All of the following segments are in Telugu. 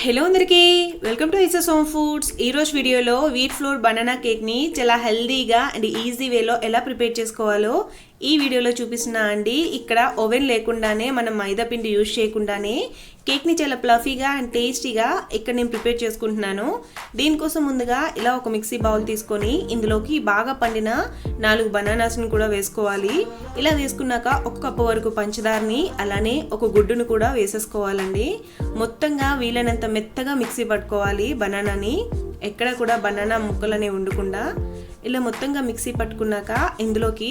హలో అందరికీ వెల్కమ్ టు ఇసస్ హోమ్ ఫుడ్స్ ఈరోజు వీడియోలో వీట్ ఫ్లోర్ బనానా కేక్ని చాలా హెల్దీగా అండ్ ఈజీ వేలో ఎలా ప్రిపేర్ చేసుకోవాలో ఈ వీడియోలో చూపిస్తున్నా అండి. ఇక్కడ ఓవెన్ లేకుండానే మనం మైదా పిండి యూజ్ చేయకుండానే కేక్ని చాలా ప్లఫీగా అండ్ టేస్టీగా ఇక్కడ నేను ప్రిపేర్ చేసుకుంటున్నాను. దీనికోసం ముందుగా ఇలా ఒక మిక్సీ బౌల్ తీసుకొని ఇందులోకి బాగా పండిన నాలుగు బనానాస్ని కూడా వేసుకోవాలి. ఇలా వేసుకున్నాక ఒక కప్పు వరకు పంచదారని అలానే ఒక గుడ్డును కూడా వేసేసుకోవాలండి. మొత్తంగా వీలైనంత మెత్తగా మిక్సీ పట్టుకోవాలి బనానాని. ఎక్కడ కూడా బనానా ముక్కలనే ఉండకుండా. ఇలా మొత్తంగా మిక్సీ పట్టుకున్నాక ఇందులోకి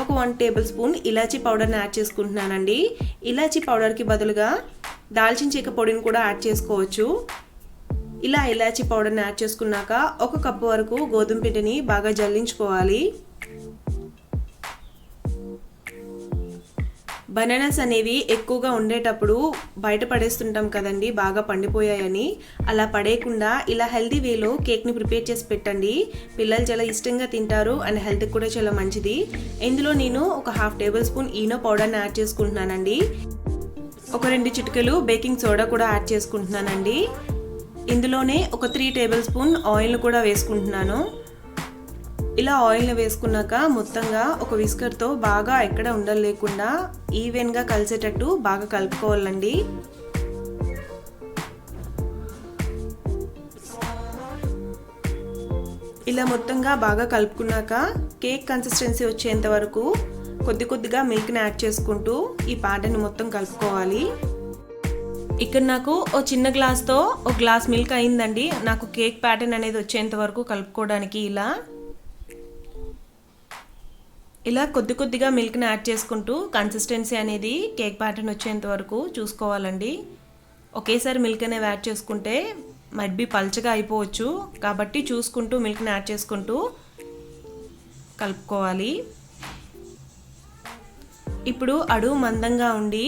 ఒక వన్ టేబుల్ స్పూన్ ఇలాచీ పౌడర్ని యాడ్ చేసుకుంటున్నానండి. ఇలాచీ పౌడర్కి బదులుగా దాల్చిన చెక్క పొడిని కూడా యాడ్ చేసుకోవచ్చు. ఇలా ఇలాచీ పౌడర్ని యాడ్ చేసుకున్నాక ఒక కప్పు వరకు గోధుమ పిండిని బాగా జల్లించుకోవాలి. బనానాస్ అనేవి ఎక్కువగా ఉండేటప్పుడు బయట పడేస్తుంటాం కదండి బాగా పండిపోయాయని. అలా పడేయకుండా ఇలా హెల్తీ వేలో కేక్ని ప్రిపేర్ చేసి పెట్టండి. పిల్లలు చాలా ఇష్టంగా తింటారు అండ్ హెల్త్కి కూడా చాలా మంచిది. ఇందులో నేను ఒక హాఫ్ టేబుల్ స్పూన్ ఈనో పౌడర్ని యాడ్ చేసుకుంటున్నానండి. ఒక రెండు చిటికలు బేకింగ్ సోడా కూడా యాడ్ చేసుకుంటున్నానండి. ఇందులోనే ఒక త్రీ టేబుల్ స్పూన్ ఆయిల్ కూడా వేసుకుంటున్నాను. ఇలా ఆయిల్ని వేసుకున్నాక మొత్తంగా ఒక విస్కర్తో బాగా ఎక్కడ ఉండలు లేకుండా ఈవెన్గా కలిసేటట్టు బాగా కలుపుకోవాలండి. ఇలా మొత్తంగా బాగా కలుపుకున్నాక కేక్ కన్సిస్టెన్సీ వచ్చేంత వరకు కొద్ది కొద్దిగా మిల్క్ని యాడ్ చేసుకుంటూ ఈ ప్యాటర్న్ మొత్తం కలుపుకోవాలి. ఇక్కడ నాకు ఓ చిన్న గ్లాస్తో ఒక గ్లాస్ మిల్క్ అయిందండి. నాకు కేక్ ప్యాటర్న్ అనేది వచ్చేంత వరకు కలుపుకోవడానికి ఇలా. ఇలా కొద్ది కొద్దిగా మిల్క్ని యాడ్ చేసుకుంటూ కన్సిస్టెన్సీ అనేది కేక్ ప్యాటర్న్ వచ్చేంత వరకు చూసుకోవాలండి. ఒకేసారి మిల్క్ అనేది యాడ్ చేసుకుంటే మడ్బి పల్చగా అయిపోవచ్చు. కాబట్టి చూసుకుంటూ మిల్క్ని యాడ్ చేసుకుంటూ కలుపుకోవాలి. ఇప్పుడు అడుగు మందంగా ఉండి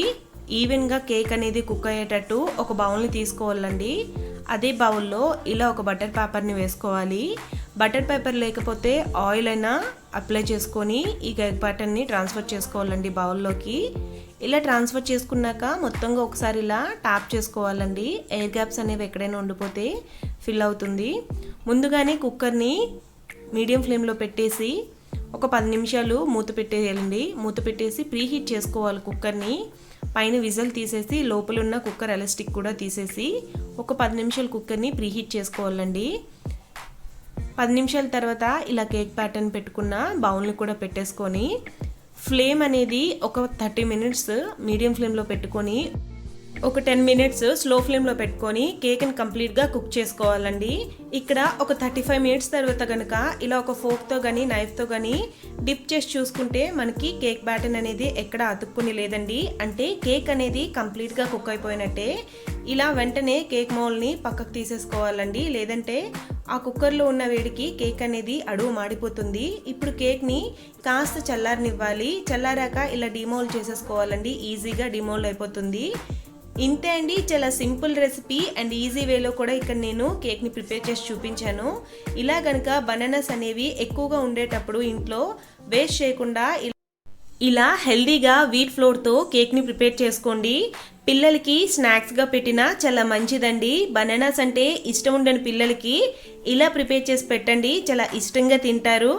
ఈవెన్గా కేక్ అనేది కుక్ అయ్యేటట్టు ఒక బౌల్ని తీసుకోవాలండి. అదే బౌల్లో ఇలా ఒక బటర్ పేపర్ని వేసుకోవాలి. బటర్ పేపర్ లేకపోతే ఆయిల్ అయినా అప్లై చేసుకొని ఈ కేక్ ప్యాటర్న్ని ట్రాన్స్ఫర్ చేసుకోవాలండి బౌల్లోకి. ఇలా ట్రాన్స్ఫర్ చేసుకున్నాక మొత్తంగా ఒకసారి ఇలా ట్యాప్ చేసుకోవాలండి. ఎయిర్ గ్యాప్స్ అనేవి ఎక్కడైనా ఉండిపోతే ఫిల్ అవుతుంది. ముందుగానే కుక్కర్ని మీడియం ఫ్లేమ్లో పెట్టేసి ఒక పది నిమిషాలు మూత పెట్టేయాలండి. మూత పెట్టేసి ప్రీహీట్ చేసుకోవాలి కుక్కర్ని. పైన విజల్ తీసేసి లోపల ఉన్న కుక్కర్ ఎలాస్టిక్ కూడా తీసేసి ఒక పది నిమిషాలు కుక్కర్ని ప్రీహీట్ చేసుకోవాలండి. పది నిమిషాల తర్వాత ఇలా కేక్ ప్యాటర్న్ పెట్టుకున్న బౌల్ని కూడా పెట్టేసుకొని ఫ్లేమ్ అనేది ఒక థర్టీ మినిట్స్ మీడియం ఫ్లేమ్లో పెట్టుకొని ఒక టెన్ మినిట్స్ స్లో ఫ్లేమ్లో పెట్టుకొని కేక్ని కంప్లీట్గా కుక్ చేసుకోవాలండి. ఇక్కడ ఒక థర్టీ ఫైవ్ మినిట్స్ తర్వాత కనుక ఇలా ఒక ఫోక్తో కానీ నైఫ్తో కానీ డిప్ చేసి చూసుకుంటే మనకి కేక్ బ్యాటన్ అనేది ఎక్కడ అతుక్కుని లేదండి. అంటే కేక్ అనేది కంప్లీట్గా కుక్ అయిపోయినట్టే. ఇలా వెంటనే కేక్ మౌల్ని పక్కకు తీసేసుకోవాలండి. లేదంటే ఆ కుక్కర్లో ఉన్న వేడికి కేక్ అనేది అడుగు మాడిపోతుంది. ఇప్పుడు కేక్ని కాస్త చల్లారనివ్వాలి. చల్లారాక ఇలా డిమోల్ చేసేసుకోవాలండి. ఈజీగా డిమోల్ అయిపోతుంది. ఇంతే అండి చాలా సింపుల్ రెసిపీ అండ్ ఈజీ వేలో కూడా ఇక్కడ నేను కేక్ని ప్రిపేర్ చేసి చూపించాను. ఇలా కనుక బనానాస్ అనేవి ఎక్కువగా ఉండేటప్పుడు ఇంట్లో వేస్ట్ చేయకుండా ఇలా హెల్దీగా వీట్ ఫ్లోర్తో కేక్ని ప్రిపేర్ చేసుకోండి. పిల్లలకి స్నాక్స్గా పెట్టినా చాలా మంచిదండి. బనానాస్ అంటే ఇష్టం ఉండని పిల్లలకి ఇలా ప్రిపేర్ చేసి పెట్టండి చాలా ఇష్టంగా తింటారు.